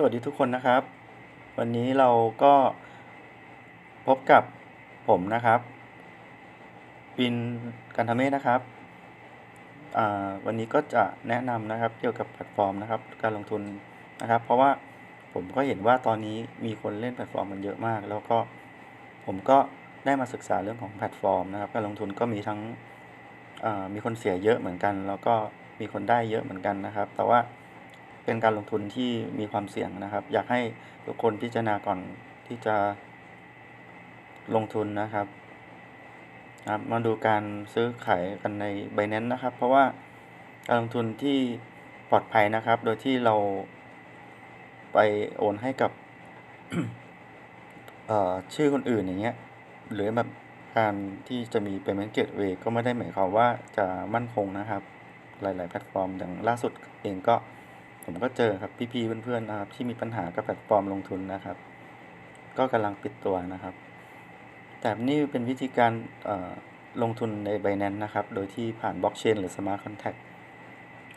สวัสดีทุกคนนะครับ วันนี้เราก็พบกับผมนะครับปินกันทเมศนะครับวันนี้ก็จะแนะนำนะครับเกี่ยวกับแพลตฟอร์มนะครับ การลงทุนนะครับ เพราะว่าผมก็เห็นว่าตอนนี้มีคนเล่นแพลตฟอร์มมันเยอะมาก แล้วก็ผมก็ได้มาศึกษาเรื่องของแพลตฟอร์มนะครับ การลงทุนก็มีทั้งมีคนเสียเยอะเหมือนกัน แล้วก็มีคนได้เยอะเหมือนกันนะครับ แต่ว่า เป็นการลงทุนที่มีความเสี่ยงนะครับ อยากให้ทุกคนพิจารณาก่อนที่จะลงทุนนะครับครับมาดูการซื้อขายกันใน Binance นะครับ เพราะว่าการลงทุนที่ปลอดภัยนะครับ โดยที่เราไปโอนให้กับชื่อคนอื่นอย่างเงี้ยหรือแบบการที่จะมี Payment Gateway ก็ไม่ได้หมายความว่าจะมั่นคงนะครับ หลาย ๆ แพลตฟอร์มอย่างล่าสุดเองก็ ผมก็เจอครับพี่ๆเพื่อนๆนะครับ ที่มีปัญหากับแพลตฟอร์มลงทุนนะครับ ก็กำลังปิดตัวนะครับ แต่นี่เป็นวิธีการลงทุนใน Binance นะครับ โดยที่ผ่าน Blockchain หรือ Smart Contract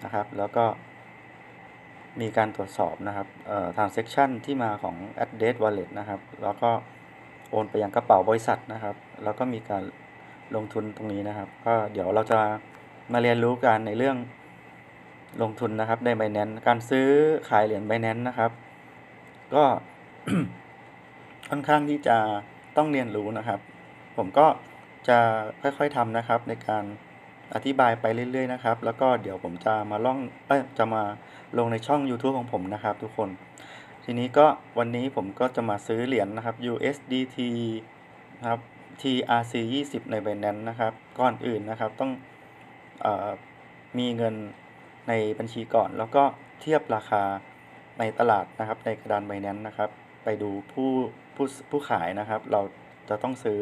นะครับ แล้วก็มีการตรวจสอบนะครับเอ่อ transaction ที่มาของ address wallet นะครับ แล้วก็โอนไปยังกระเป๋าบริษัทนะครับ แล้วก็มีการลงทุนตรงนี้นะครับ ก็เดี๋ยวเราจะมาเรียนรู้กันในเรื่อง ลงทุนนะครับใน Binance การซื้อขายเหรียญ Binance นะครับ ก็ค่อนข้างที่จะต้องเรียนรู้นะครับ ผมก็จะค่อยๆทำนะครับ ในการอธิบายไปเรื่อยๆนะครับ แล้วก็เดี๋ยวผมจะมาล่องเอ๊ยจะมาลงในช่องยูทูบของผมนะครับ ทุกคน ทีนี้ก็วันนี้ผมก็จะมาซื้อเหรียญนะครับ USDT นะครับ TRC20 ใน Binance นะครับ ก่อนอื่นนะครับต้องอมีเงิน ในบัญชีก่อน แล้วก็เทียบราคาในตลาดนะครับ ในกระดาน Binance นะครับ ไปดูผู้ผู้ผู้ขายนะครับ เราจะต้องซื้อ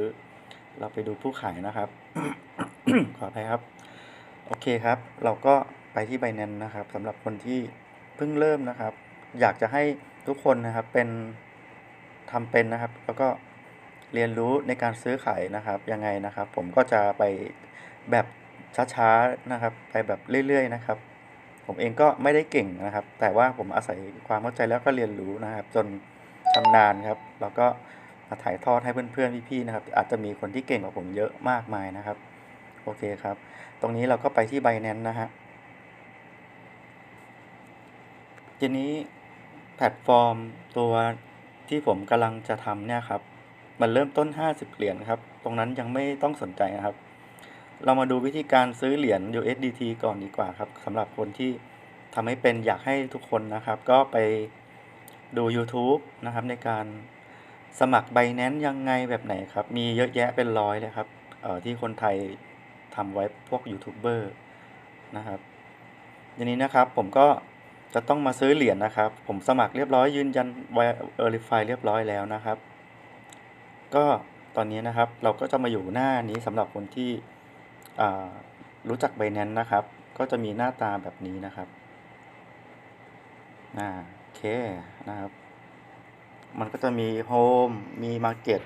เราไปดูผู้ขายนะครับ ขออภัยครับ โอเคครับ เราก็ไปที่ Binance นะครับสำหรับคนที่เพิ่งเริ่มนะครับ อยากจะให้ทุกคนนะครับเป็นทำเป็นนะครับ แล้วก็เรียนรู้ในการซื้อขายนะครับยังไงนะครับ ผมก็จะไปแบบช้าๆนะครับ ไปแบบเรื่อยๆนะครับ ผมเองก็ไม่ได้เก่งนะครับ แต่ว่าผมอาศัยความเข้าใจแล้วก็เรียนรู้นะครับ จนชำนาญครับแล้วก็มาถ่ายทอดให้เพื่อนๆพี่ๆนะครับ อาจจะมีคนที่เก่งกว่าผมเยอะมากมายนะครับ โอเคครับ ตรงนี้เราก็ไปที่ Binance นะครับทีนี้แพลตฟอร์มตัวที่ผมกำลังจะทำเนี่ยครับ มันเริ่มต้น 50 เหรียญครับ ตรงนั้นยังไม่ต้องสนใจนะครับ เรามาดูวิธีการซื้อเหรียญ USDT ก่อนดีกว่าครับสำหรับคนที่ทำให้เป็นอยากให้ทุกคนนะครับ ก็ไปดูยูทูบนะครับ ในการสมัคร Binance ยังไงแบบไหนครับ มีเยอะแยะเป็นร้อยเลยครับเอ่อที่คนไทยทำไว้พวกยูทูบเบอร์นะครับทีนี้นะครับผมก็จะต้องมาซื้อเหรียญนะครับ ผมสมัครเรียบร้อยยืนยัน Verify เรียบร้อยแล้วนะครับ ก็ตอนนี้นะครับเราก็จะมาอยู่หน้านี้สำหรับคนที่ รู้จัก Binance นะครับ ก็จะมีหน้าตาแบบนี้นะครับอาโอเคนะครับ มันก็จะมีโฮมมี Market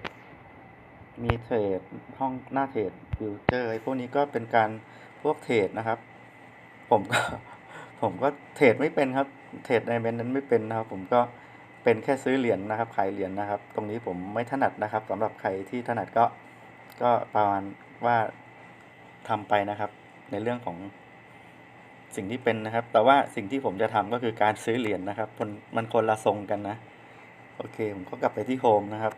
มีเทรดห้องหน้าเทรดฟิวเจอร์ไอ้พวกนี้ก็เป็นการพวกเทรดนะครับ ผมก็ผมก็เทรดไม่เป็นครับ เทรดใน Binance ไม่เป็นนะครับ ผมก็เป็นแค่ซื้อเหรียญนะครับ ขายเหรียญนะครับ ตรงนี้ผมไม่ถนัดนะครับสำหรับใครที่ถนัดก็ก็ประมาณว่า ทำไปนะครับ ในเรื่องของสิ่งที่เป็นนะครับ แต่ว่าสิ่งที่ผมจะทำก็คือการซื้อเหรียญนะครับมันมันคนละทรงกันนะ โอเค ผมก็กลับไปที่โฮมนะครับ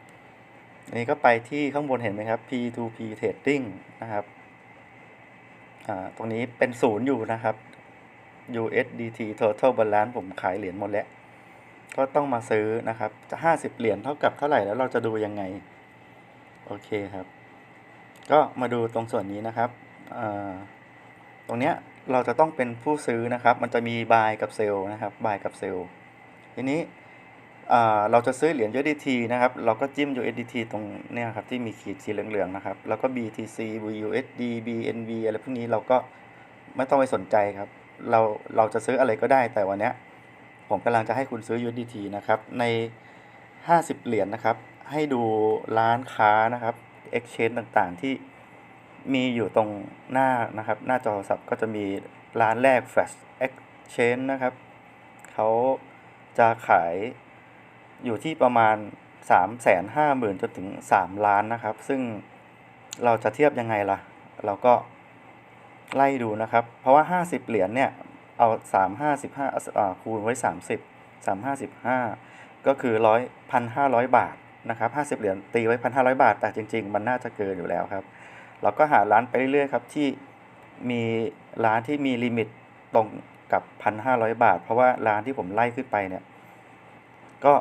อันนี้ก็ไปที่ข้างบนเห็นไหมครับ P2P Trading นะครับตรงนี้เป็น0อยู่นะครับ USDT Total Balance ผมขายเหรียญหมดแล้ว ก็ต้องมาซื้อนะครับ จะ 50 เหรียญเท่ากับเท่าไหร่แล้วเราจะดูยังไง โอเคครับ ก็มาดูตรงส่วนนี้นะครับ ตรงเนี้ยเราจะต้องเป็นผู้ซื้อนะครับ มันจะมี Buy กับ Sell นะครับ Buy กับ Sell ทีนี้เราจะซื้อเหรียญ USDT นะครับ เราก็จิ้ม USDT ตรงเนี่ยครับที่มีขีดสีเหลืองๆนะครับ แล้วก็ BTC BUSD BNB อะไรพวกนี้เราก็ไม่ต้องไปสนใจครับ เราเราจะซื้ออะไรก็ได้แต่วันเนี้ยผมกำลังจะให้คุณซื้อ USDT นะครับ ใน 50 เหรียญนะครับ ให้ดูร้านค้านะครับ Exchange ต่างๆที่ มีอยู่ตรงหน้านะครับ หน้าจอโทรศัพท์ก็จะมีร้านแรก Flash Exchange นะครับ เขาจะขายอยู่ที่ประมาณ 3 5 0 0 0 0จนถึง 3 ล้านนะครับ ซึ่งเราจะเทียบยังไงล่ะ เราก็ไล่ดูนะครับ เพราะว่า 50 เหรียญเนี่ย เอา 3 55อ่าคูณไว้ 30 3 55 ก็คือร้อยพันห้าร้อยบาทนะครับ 50 เหรียญตีไว้พันห้าร้อยบาท แต่จริง ๆ มันน่าจะเกินอยู่แล้วครับ เราก็หาร้านไปเรื่อยๆครับที่มีร้านที่มีลิมิตตรงกับ 1,500 บาท เพราะว่าร้านที่ผมไล่ขึ้นไปเนี่ย ก็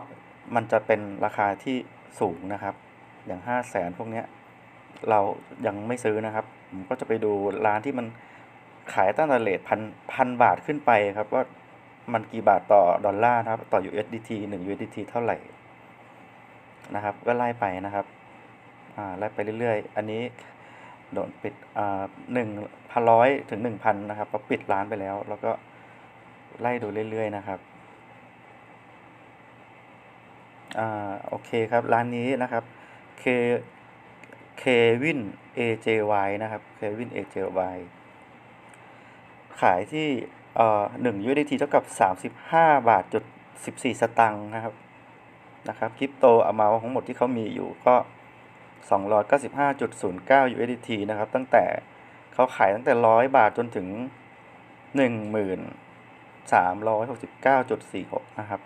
มันจะเป็นราคาที่สูงนะครับ อย่าง 5 0 0แสนพวกเนี้ยเรายังไม่ซื้อนะครับ ผมก็จะไปดูร้านที่มันขายตั้งแต่เลทพันพันบาทขึ้นไปครับ ว่ามันกี่บาทต่อดอลลาร์นะครับ ต่อ USDT 1 USDT เท่าไหร่นะครับ ก็ไล่ไปนะครับ อ่าไล่ไปเรื่อยๆ อันนี้ โดนปิดอ่าหนึ่งพันร้อยถึงหนึ่งพันนะครับก็ปิดร้านไปแล้ว แล้วก็ไล่ดูเรื่อยๆนะครับอ่าโอเคครับ ร้านนี้นะครับ K Kevin AJY นะครับ Kevin AJY ขายที่เอ่อ1 USDT เท่ากับ 35 บาทจุด14 สตังค์นะครับนะครับคริปโตเอามาทั้งหมดที่เขามีอยู่ก็ 295.09 USDT นะครับ ตั้งแต่เขาขายตั้งแต่ 100 บาทจนถึง 1369.46 นะครับ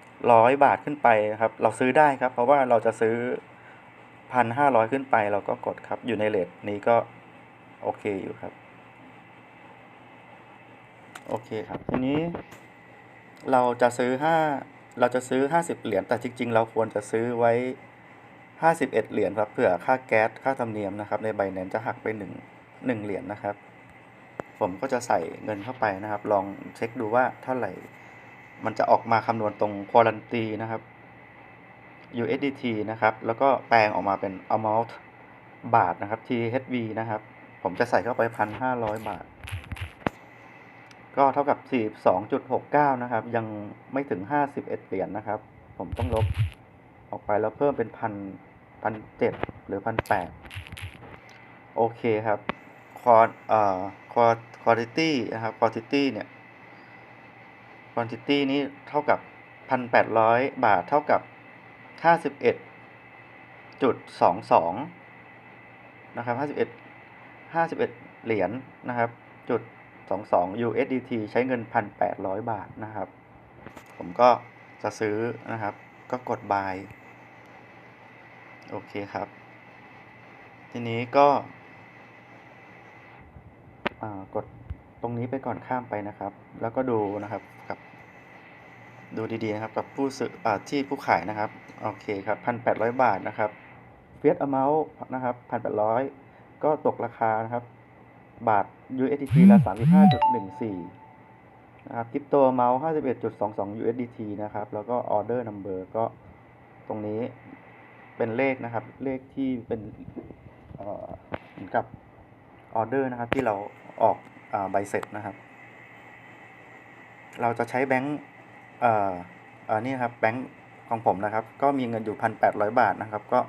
100 บาทขึ้นไปนะครับ เราซื้อได้ครับ เพราะว่าเราจะซื้อ 1,500 ขึ้นไปเราก็กดครับ อยู่ในเลทนี้ก็โอเคอยู่ครับ โอเคครับ ทีนี้ เราจะซื้อ 5 เราจะซื้อ 50 เหรียญ แต่จริง ๆ เราควรจะซื้อไว้ 51 เหรียญครับเผื่อค่าแก๊สค่าธรรมเนียมนะครับ ในใบนั้นจะหักไป 1 1 เหรียญนะครับ ผมก็จะใส่เงินเข้าไปนะครับ ลองเช็คดูว่าเท่าไหร่ มันจะออกมาคำนวณตรงควอลันตีนะครับ USDT นะครับ แล้วก็แปลงออกมาเป็น amount บาทนะครับ THB นะครับ ผมจะใส่เข้าไป 1,500 บาท ก็เท่ากับ 42.69 นะครับ ยังไม่ถึง 51 เหรียญนะครับ ผมต้องลบออกไปแล้วเพิ่มเป็นพัน พันเจ็ดหรือพันแปดโอเคครับคอเอ่อคอคอร์ติตี้นะครับคอร์ติตี้เนี่ยคอร์ติตี้นี้เท่ากับพันแปดร้อยบาทเท่ากับห้าสิบเอ็ดจุดสองสองนะครับห้าสิบเอ็ดห้าสิบเอ็ดเหรียญนนะครับจุดสองสอง USDT ใช้เงินพันแปดร้อยบาทนะครับ ผมก็จะซื้อนะครับ ก็กด buy โอเคครับ ทีนี้ก็กดตรงนี้ไปก่อนข้ามไปนะครับ แล้วก็ดูนะครับกับ ดูดีๆนะครับกับผู้ซื้ออที่ผู้ขายนะครับ โอเคครับ1,800บาทนะครับ Fiat Amount นะครับ1,800ก็ตกราคานะครับ บาท USDT ละ35.14นะครับ Crypto Amount 51.22 USDT นะครับ แล้วก็ Order Number ก็ตรงนี้ เป็นเลขนะครับ เลขที่เป็นเหมือนกับออเดอร์นะครับ ที่เราออกอใบเสร็จนะครับ เราจะใช้แบงค์นี่ครับแบงค์ของผมนะครับ ก็มีเงินอยู่ 1,800 บาทนะครับ ก็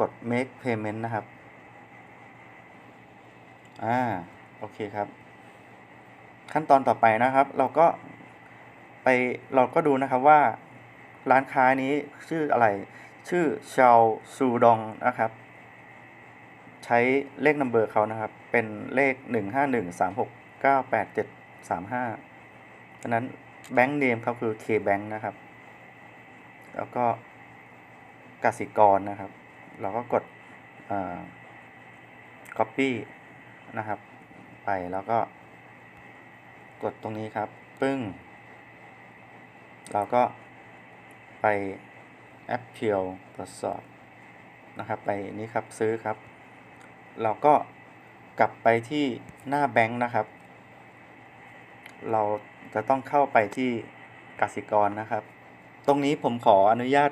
กด make payment นะครับ อ่า โอเคครับ ขั้นตอนต่อไปนะครับ เราก็ไปเราก็ดูนะครับว่าร้านค้านี้ชื่ออะไร ชื่อชาวซูดองนะครับ ใช้เลขนัมเบอร์เขานะครับ เป็นเลข 1 5 1 3 6 9 8 7 3 5ฉะนั้นแบงค์เนมเขาคือ K Bank นะครับ แล้วก็กสิกรนะครับ เราก็กดอ่า copy นะครับ ไปแล้วก็ กดตรงนี้ครับ ปึ้ง เราก็ไป แอปเพียวตรวจสอบนะครับไปนี้ครับซื้อครับ เราก็กลับไปที่หน้าแบงค์นะครับ เราจะต้องเข้าไปที่กสิกรนะครับ ตรงนี้ผมขออนุญาต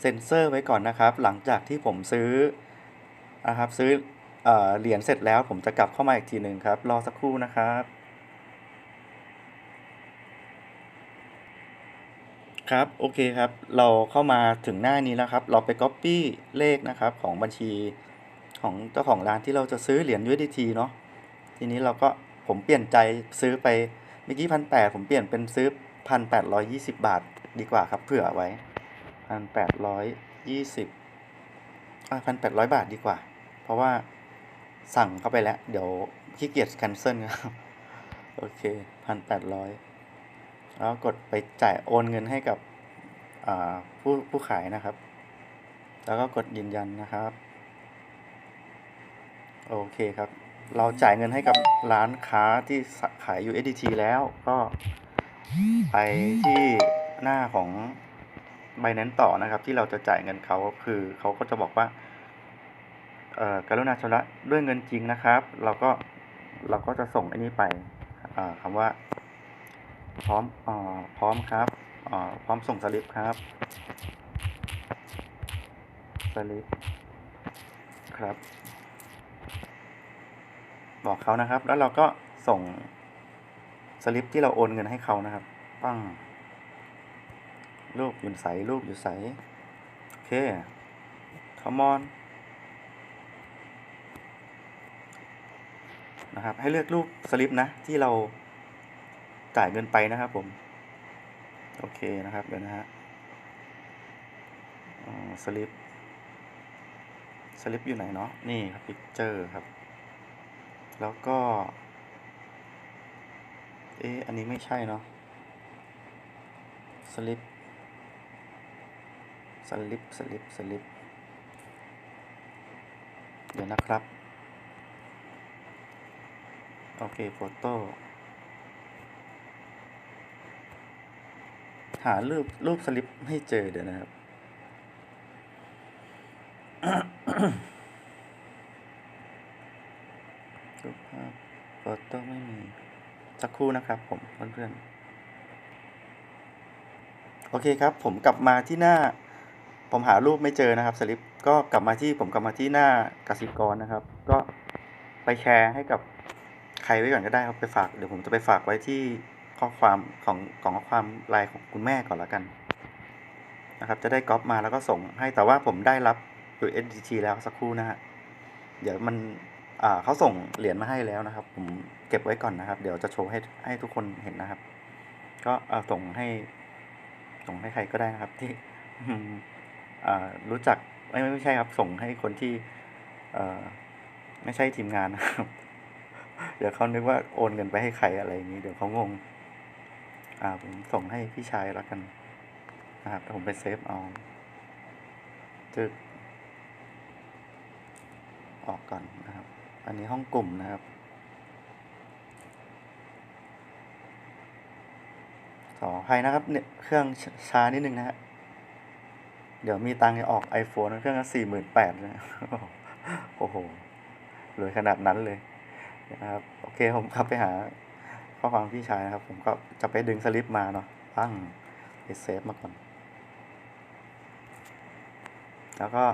เซ็นเซอร์ไว้ก่อนนะครับ หลังจากที่ผมซื้อนะครับซื้อเอเหรียญเสร็จแล้วผมจะกลับเข้ามาอีกทีหนึ่งครับ รอสักครู่นะครับ ครับโอเคครับ เราเข้ามาถึงหน้านี้แล้วครับ เราไป Copy เลขนะครับของบัญชีของเจ้าของร้านที่เราจะซื้อเหรียญ USDT เนาะทีนี้เราก็ผมเปลี่ยนใจซื้อไปเมื่อกี้พันแปดผมเปลี่ยนเป็นซื้อพันแปดร้อยยี่สิบบาทดีกว่าครับเผื่อไว้พันแปดร้อยยี่สิบอะพันแปดร้อยบาทดีกว่า เพราะว่าสั่งเข้าไปแล้ว เดี๋ยวขี้เกียจ cancel ครับ โอเคพันแปดร้อย แล้วกดไปจ่ายโอนเงินให้กับผู้ผู้ขายนะครับ แล้วก็กดยืนยันนะครับ โอเคครับ เราจ่ายเงินให้กับร้านค้าที่ขาย USDT แล้วก็ไปที่หน้าของ Binance ต่อนะครับ ที่เราจะจ่ายเงินเขาคือเขาก็จะบอกว่าเออกรุณาชำระด้วยเงินจริงนะครับ เราก็เราก็จะส่งอ้นี้ไปอ่าคำว่า พร้อมอ่าพร้อมครับอ่าพร้อมส่งสลิปครับ สลิป ครับ บอกเขานะครับ แล้วเราก็ส่งสลิปที่เราโอนเงินให้เขานะครับ ปั้งรูปอยู่ใสรูปอยู่ใส โอเค come on นะครับ ให้เลือกรูปสลิปนะที่เรา จ่ายเงินไปนะครับผม โอเคนะครับเดี๋ยวนะฮะสลิปสลิปอยู่ไหนเนาะนี่ครับพิกเจอร์ครับ แล้วก็ เอ๊ะอันนี้ไม่ใช่เนาะสลิปสลิปสลิปสลิปเดี๋ยวนะครับ โอเคโฟโต้ หารูปรูปสลิปให้เจอเดี๋ยวนะครับ รูปภาพโฟโต้ไม่มี สักครู่นะครับผมเพื่อนๆ โอเคครับ ผมกลับมาที่หน้า ผมหารูปไม่เจอนะครับสลิป ก็กลับมาที่ผมกลับมาที่หน้ากสิกรนะครับ ก็ไปแชร์ให้กับใครไว้ก่อนก็ได้ครับไปฝาก เดี๋ยวผมจะไปฝากไว้ที่ ข้อความของของข้อความไลน์ของคุณแม่ก่อนละกันนะครับ จะได้ก๊อปมาแล้วก็ส่งให้แต่ว่าผมได้รับ USDT แล้วสักครู่นะฮะเดี๋ยวมันอ่าเขาส่งเหรียญมาให้แล้วนะครับ ผมเก็บไว้ก่อนนะครับ เดี๋ยวจะโชว์ให้ให้ทุกคนเห็นนะครับ ก็เอาส่งให้ส่งให้ใครก็ได้นะครับ ที่อ่ารู้จักไม่ไม่ใช่ครับ ส่งให้คนที่เออไม่ใช่ทีมงานนะครับ เดี๋ยวเขานึกว่าโอนเงินไปให้ใครอะไรอย่างนี้ เดี๋ยวเขางง อ่าผมส่งให้พี่ชายแล้วกันนะครับแต่ผมไปเซฟเอาจึกออกก่อนนะครับ อันนี้ห้องกลุ่มนะครับ ขออภัยนะครับเนี่ยเครื่องช้านิดนึงนะฮะ เดี๋ยวมีตังค์จะออก iPhone เครื่องละสี่หมื่นแปดเลยโอ้โหรวยขนาดนั้นเลยนะครับ โอเคผมกลับไปหา ข้อความพี่ชายนะครับ ผมก็จะไปดึงสลิปมาเนาะตั้งไปเซฟมาก่อน แล้วก็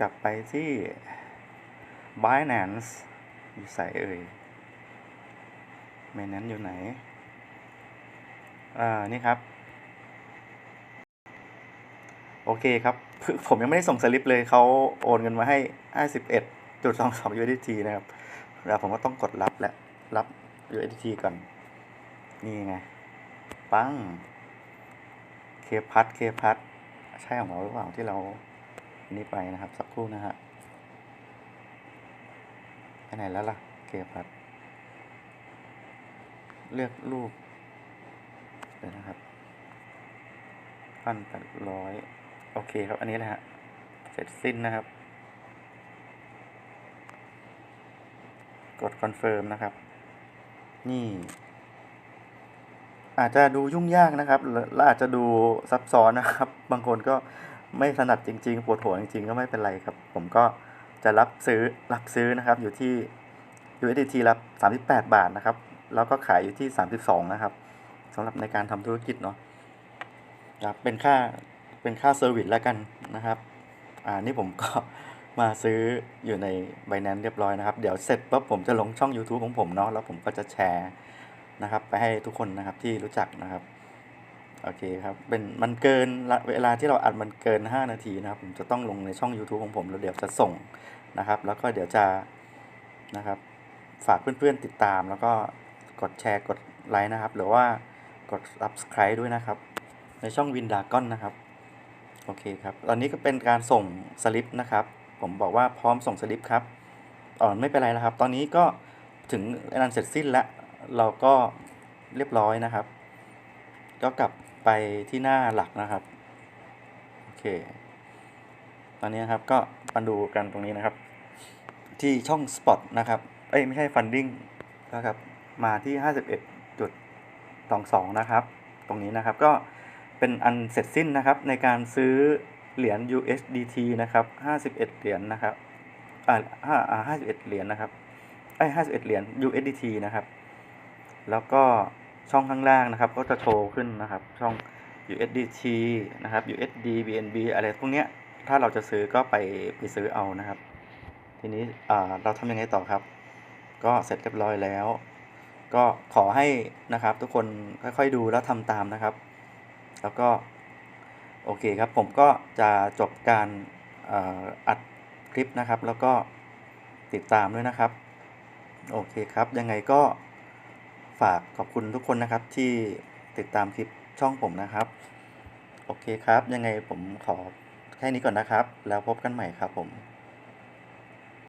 กลับไปที่ Binance อยู่ใส่เอ่ย Binance อยู่ไหน อ่า นี่ครับ โอเคครับ ผมยังไม่ได้ส่งสลิปเลยเขาโอนเงินมาให้ 51.22 USDT นะครับ แล้วผมก็ต้องกดรับและรับ USDT ก่อน นี่ไง ปัง เคพัทเคพัทใช่ของเราหรือเปล่าที่เราอันนี้ไปนะครับ สักครู่นะฮะไปไหนแล้วล่ะ เคพัทเลือกรูป เดี๋ยวนะครับพันแปดร้อยโอเคครับ อันนี้แหละฮะ เสร็จสิ้นนะครับ กดคอนเฟิร์มนะครับ นี่ อาจจะดูยุ่งยากนะครับและอาจจะดูซับซ้อนนะครับ บางคนก็ไม่ถนัดจริงๆปวดหัวจริงๆก็ไม่เป็นไรครับ ผมก็จะรับซื้อรับซื้อนะครับ อยู่ที่ USDT รับ 38 บาทนะครับ แล้วก็ขายอยู่ที่ 32 นะครับสำหรับในการทำธุรกิจเนาะครับเป็นค่าเป็นค่าเซอร์วิสแล้วกันนะครับ อ่านี่ผมก็ มาซื้ออยู่ใน Binance เรียบร้อยนะครับ เดี๋ยวเสร็จปุ๊บผมจะลงช่อง YouTube ของผมเนาะแล้วผมก็จะแชร์นะครับไปให้ทุกคนนะครับที่รู้จักนะครับโอเคครับเป็นมันเกินเวลาที่เราอัดมันเกิน 5 นาทีนะครับ ผมจะต้องลงในช่อง YouTube ของผมแล้วเดี๋ยวจะส่งนะครับ แล้วก็เดี๋ยวจะนะครับ ฝากเพื่อนๆติดตาม แล้วก็กดแชร์กดไลค์นะครับ หรือว่ากด subscribe ด้วยนะครับ ในช่องวินดากอนนะครับโอเคครับตอนนี้ก็เป็นการส่งสลิปนะครับ ผมบอกว่าพร้อมส่งสลิปครับอ๋อไม่เป็นไรนะครับ ตอนนี้ก็ถึงอันนั้นเสร็จสิ้นแล้ว เราก็เรียบร้อยนะครับ ก็กลับไปที่หน้าหลักนะครับ โอเค ตอนนี้นะครับก็มาดูกันตรงนี้นะครับ ที่ช่อง Spot นะครับ เอ้ย ไม่ใช่ Funding นะครับ มาที่ 51.22 นะครับ ตรงนี้นะครับก็เป็นอันเสร็จสิ้นนะครับในการซื้อ เหรียญ USDT นะครับ 51 เหรียญนะครับ อ่าห้าอ่า51 เหรียญนะครับ ไอ้51 เหรียญ USDT นะครับ แล้วก็ช่องข้างล่างนะครับ ก็จะโชว์ขึ้นนะครับ ช่อง USDT นะครับ USD BNB อะไรพวกเนี้ย ถ้าเราจะซื้อก็ไปไปซื้อเอานะครับ ทีนี้อ่าเราทำยังไงต่อครับ ก็เสร็จเรียบร้อยแล้ว ก็ขอให้นะครับทุกคนค่อยๆดูแล้วทำตามนะครับ แล้วก็ โอเคครับผมก็จะจบการออัดคลิปนะครับ แล้วก็ติดตามด้วยนะครับ โอเคครับ ยังไงก็ฝากขอบคุณทุกคนนะครับที่ติดตามคลิปช่องผมนะครับ โอเคครับ ยังไงผมขอแค่นี้ก่อนนะครับ แล้วพบกันใหม่ครับผม